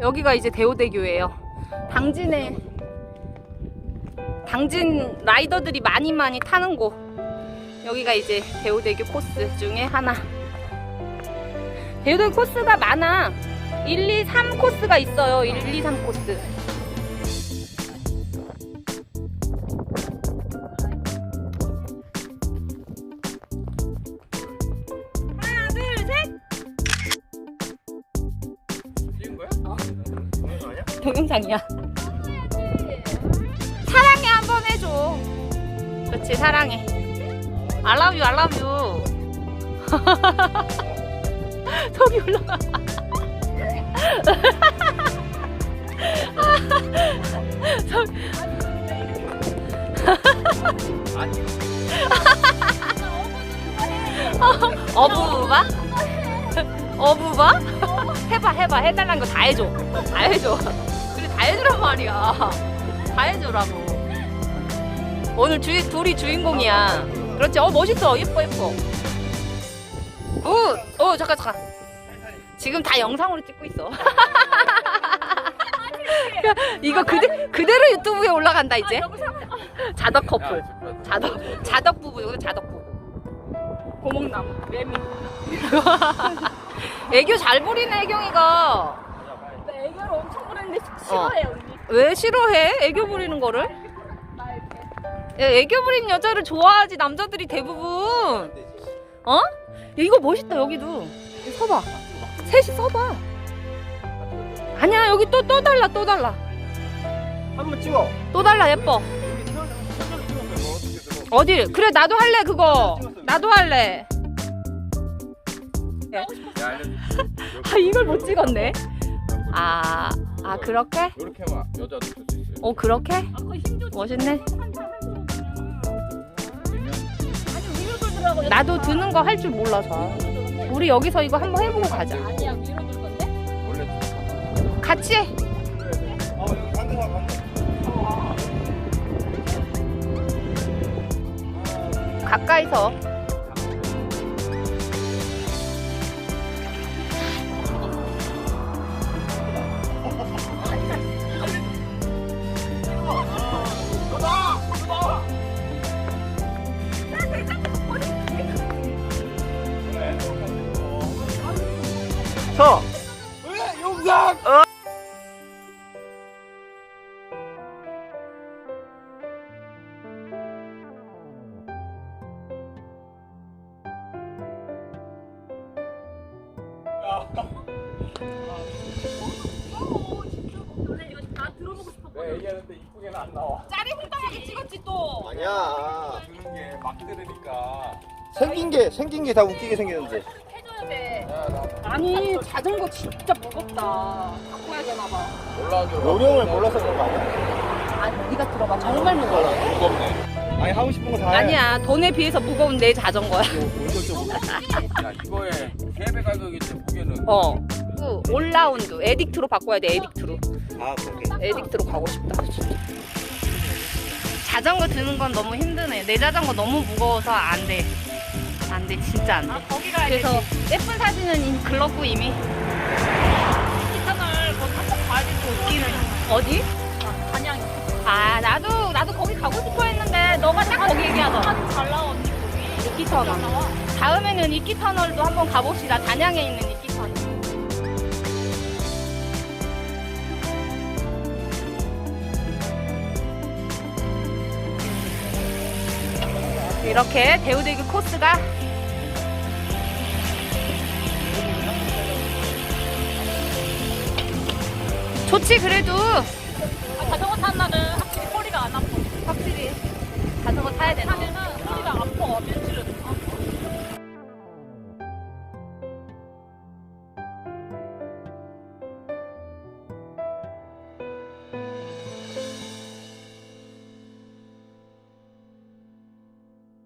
여기가 이제 대우대교예요. 당진에 당진 라이더들이 많이 많이 타는 곳. 여기가 이제 대우대교 코스 중에 하나. 대우대교 코스가 많아. 1, 2, 3 코스가 있어요. 1, 2, 3 코스. 동영상? 동영상이야. 사랑해 한 번 해줘. 그렇지 사랑해. I love you, I love you. 속이 올라가. 어부바? 어부바? 해봐 해봐 해달라는 거 다 해줘 다 해줘 다 해주란 말이야. 다 해주라고. 오늘 주, 둘이 주인공이야. 그렇지? 어 멋있어. 예뻐 예뻐. 오, 오 잠깐 잠깐. 지금 다 영상으로 찍고 있어. 이거 그대, 그대로 유튜브에 올라간다 이제? 자덕 커플. 자덕 자덕 부부 여기 자덕 부부. 고목나무 매미. 애교 잘 부리네 애경이가 애교를 엄청 부렸는데 싫어해 언니. 왜 싫어해? 애교 부리는 거를? 야, 애교 부리는 여자를 좋아하지 남자들이 대부분. 어? 야, 이거 멋있다 여기도. 서봐. 셋이 서봐. 아니야 여기 또 또 달라 또 달라. 한번 찍어. 또 달라 예뻐. 찍었어 어떻게 어디 그래 나도 할래 그거. 나도 할래. 야 알려줘 아 이걸 못 찍었네. 아, 아 그렇게? 이렇게 하면 여자도 줄수 있어요 어 그렇게? 힘줘. 멋있네. 나도 드는 거 할 줄 몰라서 우리 여기서 이거 한번 해보고 가자. 원래 같이 해 어 여기 반대 가 반대 가까이서 서 왜? 영상 오늘 이거 다 들어보고 싶어. 내 얘기하는데 이쁘게는 안 나와 짜리 훌륭하게 찍었지 또 아니야 주는 게 막 들으니까 생긴 게 생긴 게 다 웃기게 생겼는데 돼. 야나 아니 자전거 진짜 무겁다. 바꿔야 되나봐. 올라오죠 요령을 몰라서 그런 거 아니야? 아니 네가 들어봐 정말 무거워. 무겁네. 아니 하고 싶은 거 다 해. 아니야 돈에 비해서 무거운 내 자전거야. 야 이거에 3배 가격인데 무게는. 어. 그 올라운드 에딕트로 바꿔야 돼 에딕트로. 아 그렇게. 에딕트로 가고 싶다. 자전거 드는 건 너무 힘드네. 내 자전거 너무 무거워서 안 돼 안 돼 진짜 안 돼 아 거기 가야 그래서 예쁜 사진은 글렀고 이미 시간을 거기 한번 가야 되고 웃기는 어디? 단양이. 아 나도 나도 거기 가고 싶어 했는데 너가 딱 거기 얘기하더라 사진 잘 나와 언니 거기. 이끼 터널. 다음에는 이끼 터널도 한번 가봅시다 단양에 있는 이끼 터널 이렇게 대우대교 코스가 좋지 그래도 아, 자전거 타는 날은 확실히 허리가 안 아파. 확실히 자전거 타야 되나? 하면은 허리가 아파.